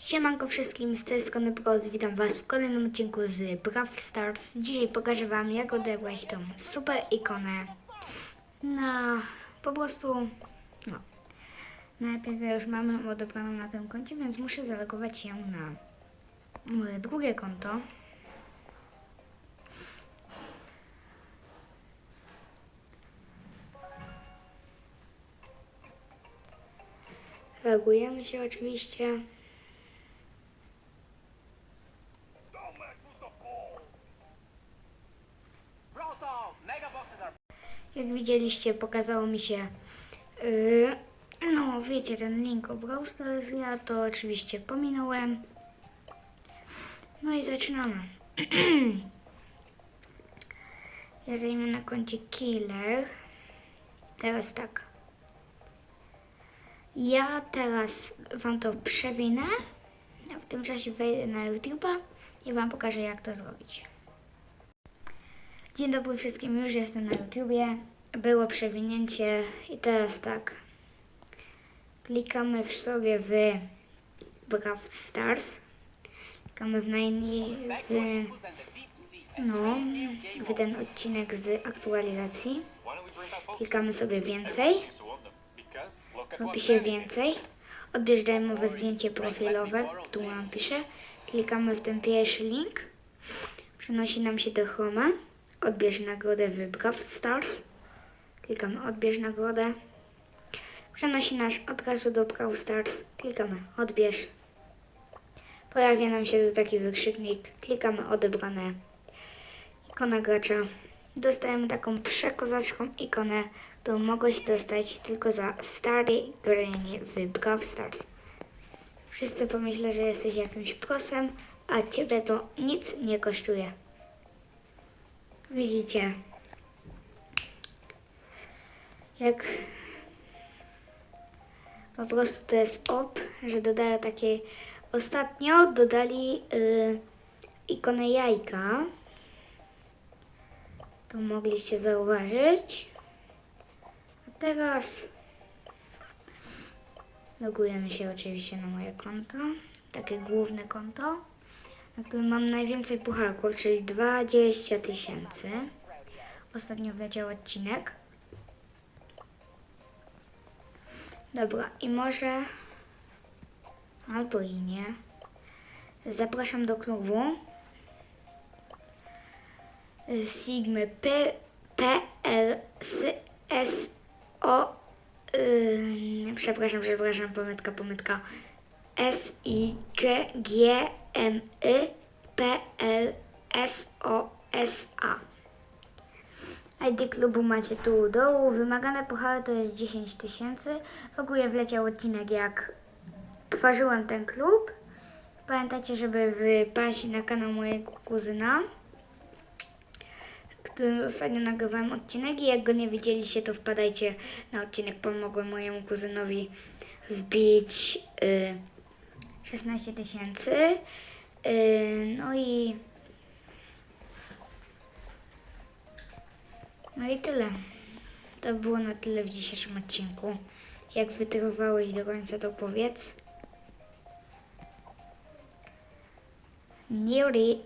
Siemanko wszystkim, z tej strony Proz, witam Was w kolejnym odcinku z Brawl Stars. Dzisiaj pokażę Wam jak odebrać tą super ikonę na po prostu, no. Najpierw ja już mamy ją odebraną na tym koncie, więc muszę zalogować się na moje drugie konto. Logujemy się oczywiście. Jak widzieliście, pokazało mi się, yy, no wiecie, ten link o Brawl Stars, ja to oczywiście pominąłem. No i zaczynamy. ja zajmę na koncie Killer. Teraz tak. Ja teraz Wam to przewinę, w tym czasie wejdę na YouTube'a i Wam pokażę jak to zrobić. Dzień dobry wszystkim, już jestem na YouTubie. Było przewinięcie i teraz tak. Klikamy w sobie w Brawl Stars. Klikamy w najmniej no, w ten odcinek z aktualizacji. We? Klikamy sobie więcej. W opisie więcej. Odbierz darmowe zdjęcie profilowe, tu nam pisze. Klikamy w ten pierwszy link. Przenosi nam się do Chroma. Odbierz nagrodę w Brawl Stars. Klikamy odbierz nagrodę. Przenosi nas od razu do Brawl Stars. Klikamy odbierz. Pojawia nam się tu taki wykrzyknik. Klikamy odebrane. Ikona gracza. Dostajemy taką przekozacką ikonę, którą mogłeś dostać tylko za stare granie w Brawl Stars. Wszyscy pomyślą, że jesteś jakimś prosem, a ciebie to nic nie kosztuje. Widzicie, jak po prostu to jest op, że dodają takie. Ostatnio dodali y, ikonę jajka. To mogliście zauważyć. A teraz logujemy się oczywiście na moje konto. Takie główne konto, mam najwięcej pucharków, czyli 20 tysięcy. Ostatnio wleciał odcinek. Dobra, i może albo i nie. Zapraszam do klubu. Sigmy P, P L S, S O yy, przepraszam, przepraszam, pomytka, pomytka S I G G M Y P L S O S A ID klubu macie tu u dołu. Wymagane puchary to jest 10 tysięcy. W ogóle wleciał odcinek jak tworzyłem ten klub. Pamiętajcie, żeby wypaść na kanał mojego kuzyna którym ostatnio nagrywałem odcinek i jak go nie widzieliście, to wpadajcie na odcinek. Pomogłem mojemu kuzynowi wbić y, 16 tysięcy. Y, no i no i tyle. To było na tyle w dzisiejszym odcinku. Jak wytrwałeś do końca, to powiedz. Newry